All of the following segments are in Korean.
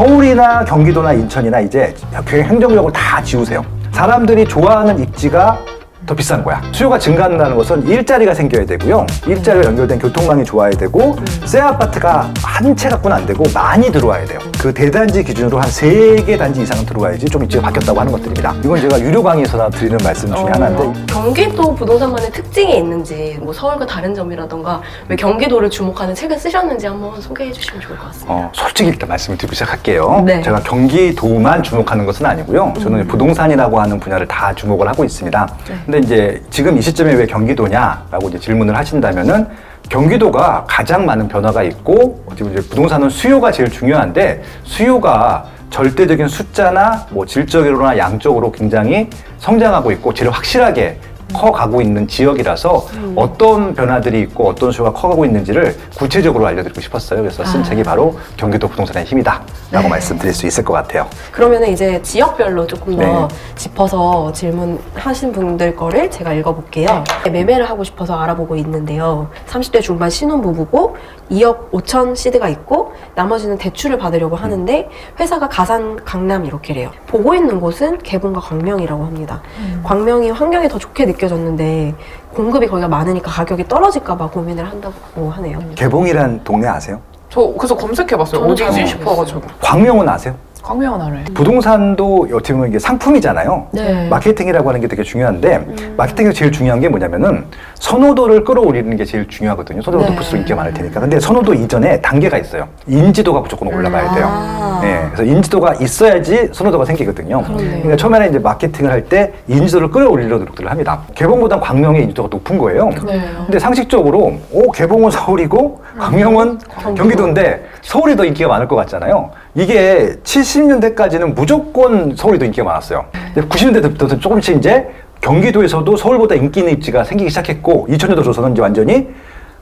서울이나 경기도나 인천이나 이제 그 행정력을 다 지우세요. 사람들이 좋아하는 입지가 더 비싼 거야. 수요가 증가한다는 것은 일자리가 생겨야 되고요. 일자리가 연결된 교통망이 좋아야 되고, 새 아파트가 한 채 갖고는 안 되고 많이 들어와야 돼요. 그 대단지 기준으로 한 세 개 단지 이상은 들어와야지 좀 입지가 바뀌었다고 하는 것들입니다. 이건 제가 유료 강의에서나 드리는 말씀 중에 하나인데, 경기도 부동산만의 특징이 있는지 뭐 서울과 다른 점이라던가 왜 경기도를 주목하는 책을 쓰셨는지 한번 소개해 주시면 좋을 것 같습니다. 어, 솔직히 일단 말씀을 드리고 시작할게요. 네. 제가 경기도만 주목하는 것은 아니고요. 저는 부동산이라고 하는 분야를 다 주목을 하고 있습니다. 근데 이제 지금 이 시점에 왜 경기도냐라고 이제 질문을 하신다면은 경기도가 가장 많은 변화가 있고 어떻게 보면 부동산은 수요가 제일 중요한데 수요가 절대적인 숫자나 뭐 질적으로나 양적으로 굉장히 성장하고 있고 제일 확실하게 커가고 있는 지역이라서 어떤 변화들이 있고 어떤 수요가 커가고 있는지를 구체적으로 알려드리고 싶었어요. 그래서 쓴 아. 책이 바로 경기도 부동산의 힘이다라고 네. 말씀드릴 수 있을 것 같아요. 그러면 이제 지역별로 조금 더 네. 짚어서 질문하신 분들 거를 제가 읽어볼게요. 매매를 하고 싶어서 알아보고 있는데요. 30대 중반 신혼부부고 2억 5천 시드가 있고 나머지는 대출을 받으려고 하는데 회사가 가산 강남 이렇게래요. 보고 있는 곳은 개봉과 광명이라고 합니다. 광명이 환경이 더 좋게 느껴 졌는데 공급이 거기가 많으니까 가격이 떨어질까봐 고민을 한다고 하네요. 개봉이란 동네 아세요? 저 그래서 검색해봤어요. 저는 어디지 잘 싶어가지고. 광명은 아세요? 광명은 알아요. 부동산도 어떻게 보면 이게 상품이잖아요. 네. 마케팅이라고 하는 게 되게 중요한데 마케팅에서 제일 중요한 게 뭐냐면은 선호도를 끌어올리는 게 제일 중요하거든요. 선호도가 네. 높을수록 인기가 많을 테니까. 근데 선호도 이전에 단계가 있어요. 인지도가 무조건 올라가야 돼요. 아. 네, 그래서 인지도가 있어야지 선호도가 생기거든요. 그렇네요. 그러니까 처음에는 이제 마케팅을 할 때 인지도를 끌어올리려 노력들을 합니다. 개봉보다 광명의 인지도가 높은 거예요. 네. 근데 상식적으로 오 개봉은 서울이고 광명은 경기도인데 서울이 더 인기가 많을 것 같잖아요. 이게 70년대까지는 무조건 서울이 더 인기가 많았어요. 근데 90년대부터 조금씩 이제 경기도에서도 서울보다 인기 있는 입지가 생기기 시작했고 2000년도 들어서는 이제 완전히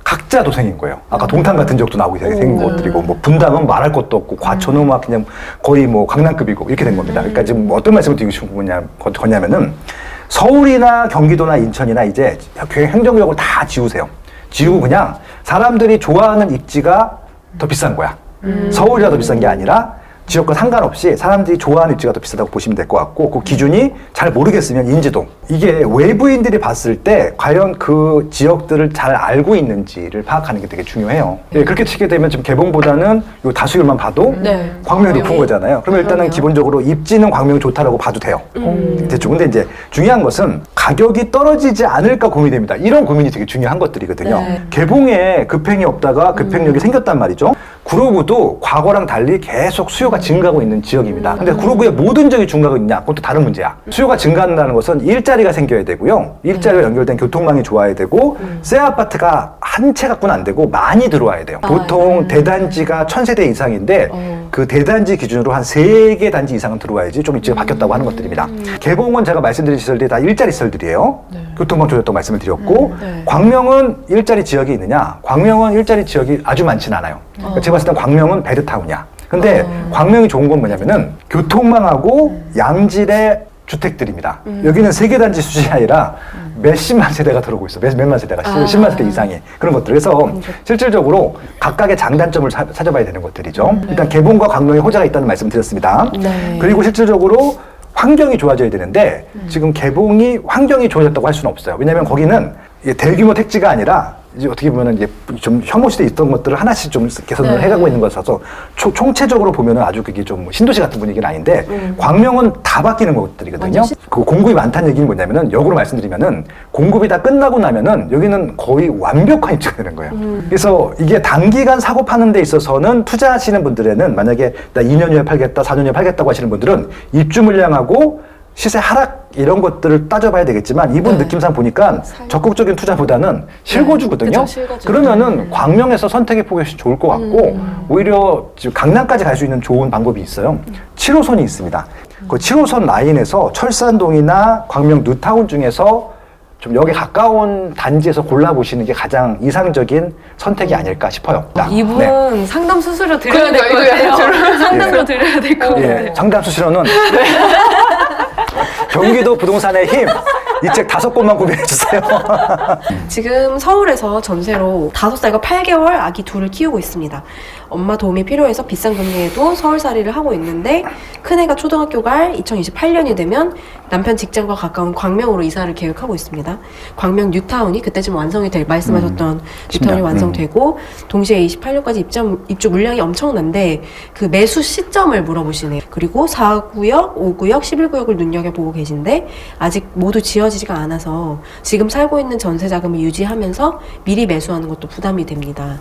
각자 도생인 거예요. 아까 동탄 같은 지역도 나오게 생긴 것들이고 뭐 분당은 말할 것도 없고 과천은 막 그냥 거의 뭐 강남급이고 이렇게 된 겁니다. 그러니까 지금 뭐 어떤 말씀을 드리고 싶은 거냐, 거냐면은 서울이나 경기도나 인천이나 이제 그 행정력을 다 지우세요. 지우고 그냥 사람들이 좋아하는 입지가 더 비싼 거야. 서울이라 더 비싼 게 아니라 지역과 상관없이 사람들이 좋아하는 입지가 더 비싸다고 보시면 될 것 같고 그 기준이 잘 모르겠으면 인지도 이게 외부인들이 봤을 때 과연 그 지역들을 잘 알고 있는지를 파악하는 게 되게 중요해요. 예, 그렇게 치게 되면 지금 개봉보다는 요 다수율만 봐도 네. 광명이 높은. 거잖아요. 그러면 일단은 그러네요. 기본적으로 입지는 광명이 좋다라고 봐도 돼요. 대충. 근데 이제 중요한 것은 가격이 떨어지지 않을까 고민이 됩니다. 이런 고민이 되게 중요한 것들이거든요. 네. 개봉에 급행이 없다가 급행력이 생겼단 말이죠. 구로구도 과거랑 달리 계속 수요가 증가하고 있는 지역입니다. 근데 구로구의 모든 지역이 증가하고 있냐? 또 다른 문제야. 수요가 증가한다는 것은 일자리가 생겨야 되고요. 일자리가 연결된 교통망이 좋아야 되고, 새 아파트가 한 채 갖고는 안 되고 많이 들어와야 돼요. 아, 보통 네. 대단지가 천 세대 이상인데 어. 그 대단지 기준으로 한 세 개 단지 이상은 들어와야지 좀 입지가 바뀌었다고 하는 것들입니다. 개봉은 제가 말씀드린 시설들이 다 일자리 시설들이에요. 교통망 조졌다고 말씀을 드렸고 네. 광명은 일자리 지역이 있느냐? 광명은 일자리 지역이 아주 많지는 않아요. 그러니까 제가 봤을 땐 광명은 베드타운이야. 근데 광명이 좋은 건 뭐냐면은 교통망하고 양질의 주택들입니다. 여기는 세 개 단지 수준이 아니라 몇십만 세대가 들어오고 있어. 몇, 몇만 세대가, 아. 십만 세대 이상이. 그런 것들. 그래서 실질적으로 각각의 장단점을 사- 찾아봐야 되는 것들이죠. 일단 개봉과 광명에 호재가 있다는 말씀 드렸습니다. 네. 그리고 실질적으로 환경이 좋아져야 되는데 지금 개봉이 환경이 좋아졌다고 할 수는 없어요. 왜냐하면 거기는 대규모 택지가 아니라 이제 어떻게 보면 이제 좀 혐오 시대에 있던 것들을 하나씩 좀 개선을 네. 해가고 있는 것이라서 초- 총체적으로 보면은 아주 그게 좀 신도시 같은 분위기는 아닌데 광명은 다 바뀌는 것들이거든요. 완전 시- 그 공급이 많다는 얘기는 뭐냐면은 역으로 말씀드리면은 공급이 다 끝나고 나면은 여기는 거의 완벽한 입지가 되는 거예요. 그래서 이게 단기간 사고 파는 데 있어서는 투자하시는 분들에는 만약에 나 2년 후에 팔겠다, 4년 후에 팔겠다고 하시는 분들은 입주 물량하고 시세 하락 이런 것들을 따져봐야 되겠지만 이분 네. 느낌상 보니까 적극적인 투자보다는 실거주거든요. 그쵸, 실거주. 그러면은 광명에서 선택의 폭이 훨씬 좋을 것 같고 오히려 지금 강남까지 갈 수 있는 좋은 방법이 있어요. 7호선이 있습니다. 그 7호선 라인에서 철산동이나 광명 뉴타운 중에서 좀 여기 가까운 단지에서 골라보시는 게 가장 이상적인 선택이 아닐까 싶어요. 이분 네. 상담 수수료 드려야 될것 그러니까 이거 같아요. 약간 상담료 드려야 될것 같아요. 예, 상담 수수료는 경기도 부동산의 힘 이 책 다섯 권만 구매해 주세요. 지금 서울에서 전세로 5살과 8개월 아기 둘을 키우고 있습니다. 엄마 도움이 필요해서 비싼 금리에도 서울살이를 하고 있는데 큰애가 초등학교 갈 2028년이 되면 남편 직장과 가까운 광명으로 이사를 계획하고 있습니다. 광명 뉴타운이 그때쯤 완성이 될 말씀하셨던 음, 뉴타운이 음. 완성되고 동시에 28년까지 입점, 입주 물량이 엄청난데 그 매수 시점을 물어보시네요. 그리고 4구역, 5구역, 11구역을 눈여겨보고 계신데 아직 모두 지어 지지가 않아서 지금 살고 있는 전세 자금을 유지하면서 미리 매수하는 것도 부담이 됩니다.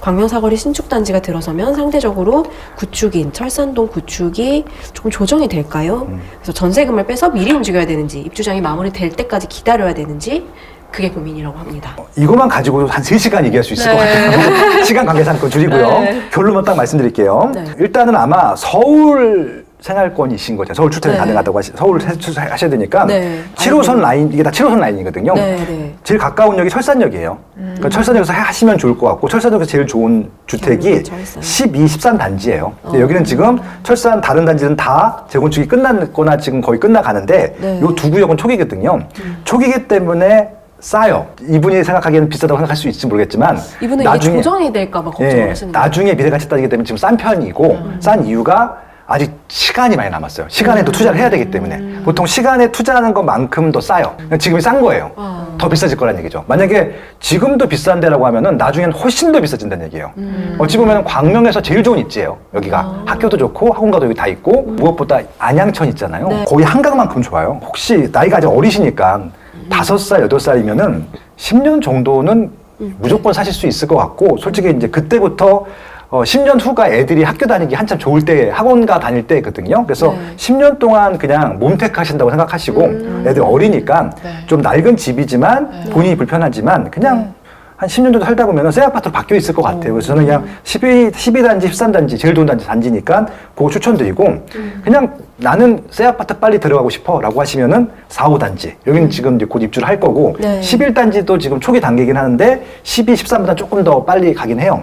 광명사거리 신축단지가 들어서면 상대적으로 구축인 철산동 구축이 조금 조정이 될까요? 음. 그래서 전세금을 빼서 미리 움직여야 되는지 입주장이 마무리될 때까지 기다려야 되는지 그게 고민이라고 합니다. 이것만 가지고 한 3시간 얘기할 수 있을 네. 것 같아요. 시간 관계상 그건 줄이고요. 네. 결론만 딱 말씀드릴게요. 네. 일단은 아마 서울 생활권이신 거죠. 서울 출퇴근 네. 가능하다고 하시, 서울 출퇴하셔야 되니까 네. 7호선 알고. 라인 이게 다 7호선 라인이거든요. 네, 네. 제일 가까운 역이 철산역이에요. 그러니까 철산역에서 하시면 좋을 것 같고 철산역에서 제일 좋은 주택이 경기 철산. 12, 13 단지예요. 근데 어. 여기는 지금 철산 다른 단지는 다 재건축이 끝났거나 지금 거의 끝나가는데 네. 요두 구역은 초기거든요. 초기기 때문에 싸요. 이분이 생각하기에는 비싸다고 생각할 수 있을지 모르겠지만 이분은 이게 조정이 될까봐 예, 걱정하시는 거예요. 나중에 미래가치 따지기 때문에 지금 싼 편이고 음. 싼 이유가 아직 시간이 많이 남았어요. 시간에 음. 또 투자를 해야 되기 때문에 보통 시간에 투자하는 것만큼 더 싸요. 지금이 싼 거예요. 아. 더 비싸질 거란 얘기죠. 만약에 지금도 비싼 데라고 하면은 나중엔 훨씬 더 비싸진다는 얘기예요. 음. 어찌 보면 광명에서 제일 좋은 입지예요. 여기가 학교도 좋고 학원가도 여기 다 있고 무엇보다 안양천 있잖아요. 음. 네. 거의 한강만큼 좋아요. 혹시 나이가 아직 어리시니까 음. 다섯 살 여덟 살이면은 10년 정도는 무조건 사실 수 있을 것 같고 솔직히 이제 그때부터 어, 10년 후가 애들이 학교 다니기 한참 좋을 때 학원가 다닐 때거든요. 그래서 네. 10년 동안 그냥 몸택하신다고 생각하시고 음. 애들 어리니까 네. 좀 낡은 집이지만 네. 본인이 불편하지만 그냥 한 10년 정도 살다 보면 새 아파트로 바뀌어 있을 것 같아요. 그래서 저는 그냥 12, 12단지, 13단지, 제일 좋은 단지 단지니까 그거 추천드리고 그냥 나는 새 아파트 빨리 들어가고 싶어 라고 하시면은 4, 5단지. 여기는 지금 이제 곧 입주를 할 거고 네. 11단지도 지금 초기 단계이긴 하는데 12, 13보다 조금 더 빨리 가긴 해요.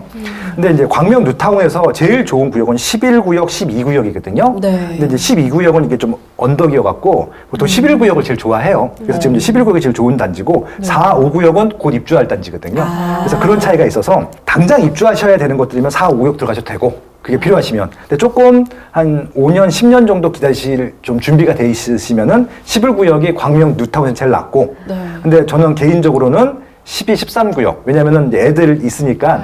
근데 이제 광명 뉴타운에서 제일 좋은 구역은 11구역, 12구역이거든요. 네. 근데 이제 12구역은 이게 좀 언덕이어 갖고 보통 11구역을 제일 좋아해요. 그래서 지금 이제 11구역이 제일 좋은 단지고 4, 5구역은 곧 입주할 단지거든요. 아. 그래서 그런 차이가 있어서 당장 입주하셔야 되는 것들이면 4, 5구역 들어가셔도 되고 그게 필요하시면. 근데 조금 한 5년, 10년 정도 기다리실 좀 준비가 돼 있으시면은 11구역이 광명 뉴타운에서 제일 낫고 네. 근데 저는 개인적으로는 12, 13구역. 왜냐면은 이제 애들 있으니까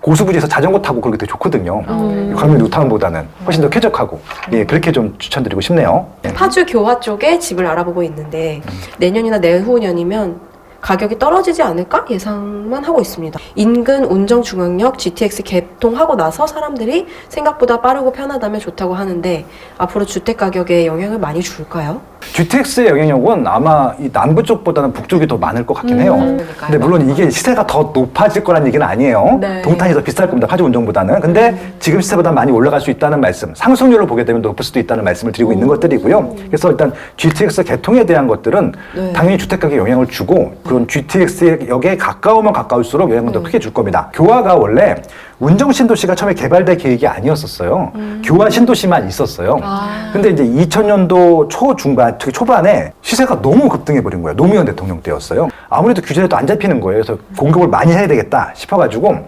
고수부지에서 자전거 타고 그렇게 되게 좋거든요. 음. 광명 뉴타운보다는 훨씬 더 쾌적하고. 예, 그렇게 좀 추천드리고 싶네요. 예. 파주 교화 쪽에 집을 알아보고 있는데 내년이나 내후년이면 가격이 떨어지지 않을까 예상만 하고 있습니다. 인근 운정 중앙역 GTX 개통하고 나서 사람들이 생각보다 빠르고 편하다면 좋다고 하는데 앞으로 주택 가격에 영향을 많이 줄까요? GTX의 영향력은 아마 이 남부 쪽보다는 북쪽이 더 많을 것 같긴 해요. 음, 근데 물론 이게 시세가 더 높아질 거란 얘기는 아니에요. 네. 동탄이 더 비쌀 겁니다. 파주 운정보다는. 근데 지금 시세보다 많이 올라갈 수 있다는 말씀, 상승률을 보게 되면 높을 수도 있다는 말씀을 드리고 있는 것들이고요. 그래서 일단 GTX 개통에 대한 것들은 네. 당연히 주택 가격에 영향을 주고 그런 GTX 역에 가까우면 가까울수록 영향을 더 크게 줄 겁니다. 교화가 원래 운정 신도시가 처음에 개발될 계획이 아니었었어요. 교화 신도시만 있었어요. 아. 근데 이제 2000년도 초 중반, 특히 초반에 시세가 너무 급등해 버린 거예요. 노무현 대통령 때였어요. 아무래도 규제도 안 잡히는 거예요. 그래서 공급을 많이 해야 되겠다 싶어가지고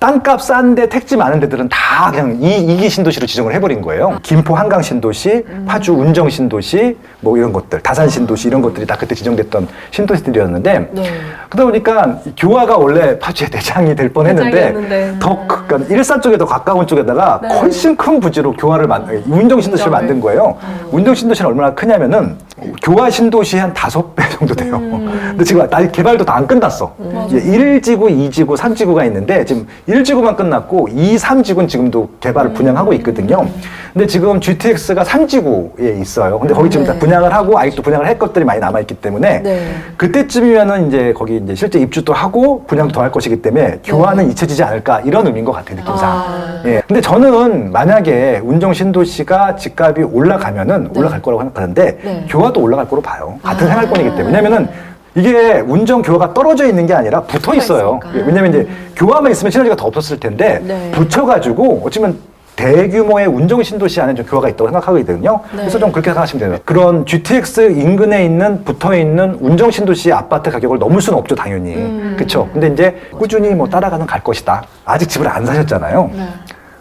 땅값 싼데 택지 많은 데들은 다 그냥 이, 이기 신도시로 지정을 해버린 거예요. 김포 한강 신도시, 파주 운정 신도시, 뭐 이런 것들, 다산 신도시 이런 것들이 다 그때 지정됐던 신도시들이었는데 네. 그러다 보니까 이 교화가 원래 파주의 대장이 될 뻔했는데 대장이었는데. 더 크- 그러니까 일산 쪽에 더 가까운 쪽에다가 네. 훨씬 큰 부지로 교화를 만 운정 신도시를 운정을. 만든 거예요. 운정 신도시는 얼마나 크냐면은 교화 신도시 한 다섯 배 정도 돼요. 음. 근데 지금 나 개발도 다 안 끝났어. 이제 1지구, 2지구, 3지구가 있는데 지금 1지구만 끝났고 2, 3지구는 지금도 음. 개발을 분양하고 있거든요. 근데 지금 GTX가 3지구에 있어요. 근데 거기 지금 네. 다 분양을 하고 아직도 분양을 할 것들이 많이 남아 있기 때문에 네. 그때쯤이면은 이제 거기 이제 실제 입주도 하고 분양도 더 할 것이기 때문에 교환은 잊혀지지 않을까 이런 의미인 것 같아요 느낌상. 네. 아. 예. 근데 저는 만약에 운정 신도시가 집값이 올라가면은 올라갈 거라고 생각하는데 네. 교화도 올라갈 거로 봐요. 같은 아. 생활권이기 때문에 왜냐면은 이게 운정 교화가 떨어져 있는 게 아니라 붙어 있어요. 있으니까. 왜냐면 이제 교화만 있으면 시너지가 더 없었을 텐데 네. 붙여가지고 어쩌면 대규모의 운정 신도시 안에 좀 교화가 있다고 생각하거든요. 네. 그래서 좀 그렇게 생각하시면 돼요. 그런 GTX 인근에 있는 붙어 있는 운정 신도시 아파트 가격을 넘을 수는 없죠, 당연히. 음. 그렇죠. 근데 이제 꾸준히 뭐 따라가는 갈 것이다. 아직 집을 안 사셨잖아요. 네.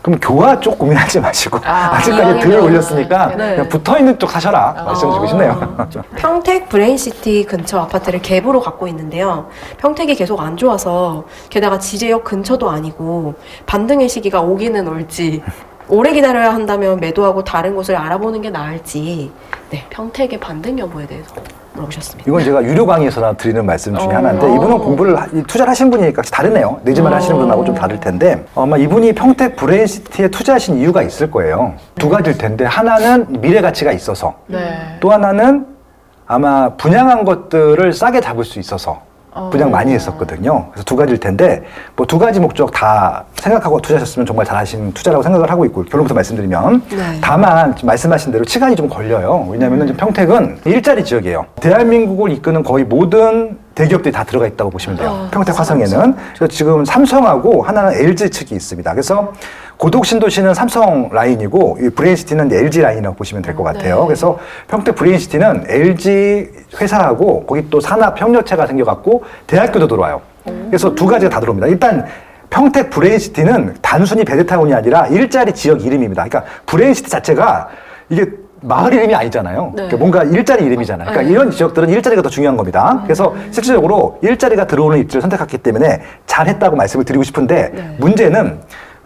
그럼 교화 쪽 고민하지 마시고 아, 아, 직까지 이왕이면. 들 올렸으니까 네. 그냥 붙어 있는 쪽 사셔라 말씀드리고 싶네요. 평택 브레인시티 근처 아파트를 갭으로 갖고 있는데요. 평택이 계속 안 좋아서 게다가 지제역 근처도 아니고 반등의 시기가 오기는 올지 오래 기다려야 한다면 매도하고 다른 곳을 알아보는 게 나을지 네, 평택의 반등 여부에 대해서 물어보셨습니다. 이건 제가 유료 강의에서나 드리는 말씀 중에 어. 하나인데 이분은 공부를 하- 이 투자를 하신 분이니까 다르네요. 내 집만 어. 하시는 분하고 좀 다를 텐데 아마 이분이 평택 브레인시티에 투자하신 이유가 있을 거예요. 두 가지일 텐데 하나는 미래 가치가 있어서 네. 또 하나는 아마 분양한 것들을 싸게 잡을 수 있어서 어. 분양 많이 했었거든요. 그래서 두 가지일 텐데 뭐 두 가지 목적 다 생각하고 투자하셨으면 정말 잘하신 투자라고 생각을 하고 있고 결론부터 말씀드리면 네. 다만 지금 말씀하신 대로 시간이 좀 걸려요. 왜냐하면 은 평택은 일자리 지역이에요. 대한민국을 이끄는 거의 모든 대기업들이 다 들어가 있다고 보시면 돼요. 아, 평택 화성에는 그래서 지금 삼성하고 하나는 LG 측이 있습니다. 그래서 고독 신도시는 삼성 라인이고 이 브레인시티는 LG 라인이라고 보시면 될 것 같아요. 네. 그래서 평택 브레인시티는 LG 회사하고 거기 또 산업 협력체가 생겨갖고 대학교도 들어와요. 그래서 두 가지가 다 들어옵니다. 일단 평택 브레인시티는 단순히 베드타운이 아니라 일자리 지역 이름입니다. 그러니까 브레인시티 자체가 이게 마을 이름이 아니잖아요. 네. 그러니까 뭔가 일자리 이름이잖아요. 그러니까 네. 이런 지역들은 일자리가 더 중요한 겁니다. 그래서 실질적으로 일자리가 들어오는 입지를 선택했기 때문에 잘했다고 말씀을 드리고 싶은데 네. 문제는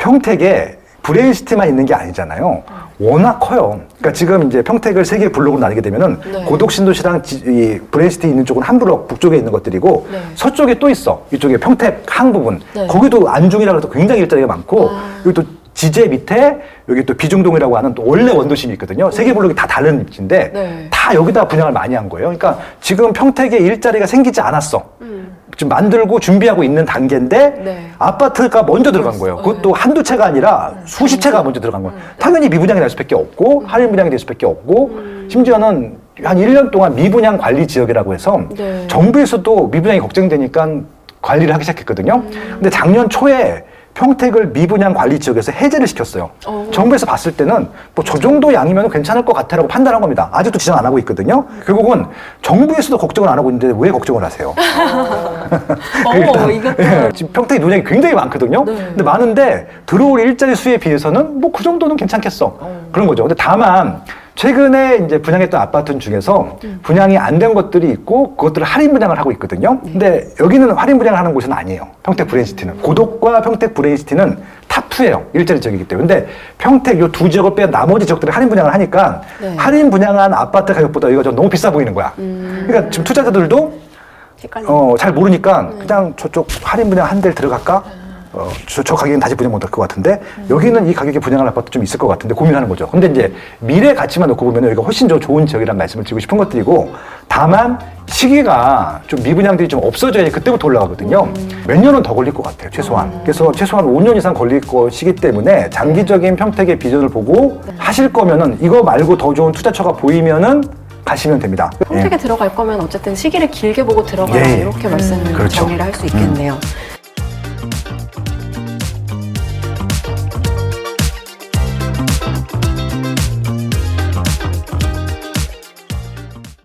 평택에 브레인시티만 있는 게 아니잖아요. 워낙 커요. 그러니까 지금 이제 평택을 세 개의 블록으로 나뉘게 되면은 네. 고독 신도시랑 지- 이 브레인시티 있는 쪽은 한 블록 북쪽에 있는 것들이고 네. 서쪽에 또 있어. 이쪽에 평택 항 부분. 네. 거기도 안중이라고 해서 굉장히 일자리가 많고 아. 여기 또 지제 밑에 여기 또 비중동이라고 하는 또 원래 원도심이 있거든요. 세 개 블록이 다 다른 위치인데 네. 다 여기다 분양을 많이 한 거예요. 그러니까 지금 평택에 일자리가 생기지 않았어. 음. 지금 만들고 준비하고 있는 단계인데 네. 아파트가 먼저 들어간 거예요. 그것도 한두 채가 아니라 수십 채가 먼저 들어간 거예요. 당연히 미분양이 날 수밖에 없고 할인 분양이 될 수밖에 없고 심지어는 한 1년 동안 미분양 관리 지역이라고 해서 네. 정부에서도 미분양이 걱정되니까 관리를 하기 시작했거든요. 근데 작년 초에 평택을 미분양 관리 지역에서 해제를 시켰어요. 어. 정부에서 봤을 때는 뭐 저 정도 양이면 괜찮을 것 같아라고 판단한 겁니다. 아직도 지정 안 하고 있거든요. 결국은 정부에서도 걱정을 안 하고 있는데 왜 걱정을 하세요? 어, 이것도 예, 지금 평택 논양이 굉장히 많거든요. 네. 근데 많은데 들어올 일자리 수에 비해서는 뭐 그 정도는 괜찮겠어. 그런 거죠. 근데 다만 최근에 이제 분양했던 아파트 중에서 음. 분양이 안 된 것들이 있고 그것들을 할인 분양을 하고 있거든요. 네. 근데 여기는 할인 분양을 하는 곳은 아니에요. 평택 브레인시티는. 고독과 평택 브레인시티는 탑2예요. 일자리 지역이기 때문에. 근데 평택 요 두 지역을 빼 나머지 지역들이 할인 분양을 하니까 네. 할인 분양한 아파트 가격보다 여기가 좀 너무 비싸 보이는 거야. 음. 그러니까 지금 투자자들도 헷갈리네. 어, 잘 모르니까 그냥 저쪽 할인 분양 한 대를 들어갈까? 어, 저, 저 가격엔 다시 분양 못할 것 같은데 여기는 이 가격에 분양할 아파트 좀 있을 것 같은데 고민하는 거죠. 근데 이제 미래 가치만 놓고 보면 여기가 훨씬 더 좋은 지역이라는 말씀을 드리고 싶은 것들이고 다만 시기가 좀 미분양들이 좀 없어져야 그때부터 올라가거든요. 몇 년은 더 걸릴 것 같아요, 최소한. 그래서 최소한 5년 이상 걸릴 것이기 때문에 장기적인 평택의 비전을 보고 하실 거면은 이거 말고 더 좋은 투자처가 보이면은 가시면 됩니다. 예. 평택에 들어갈 거면 어쨌든 시기를 길게 보고 들어가야 예, 예. 이렇게 말씀을 그렇죠. 정리를 할 수 있겠네요.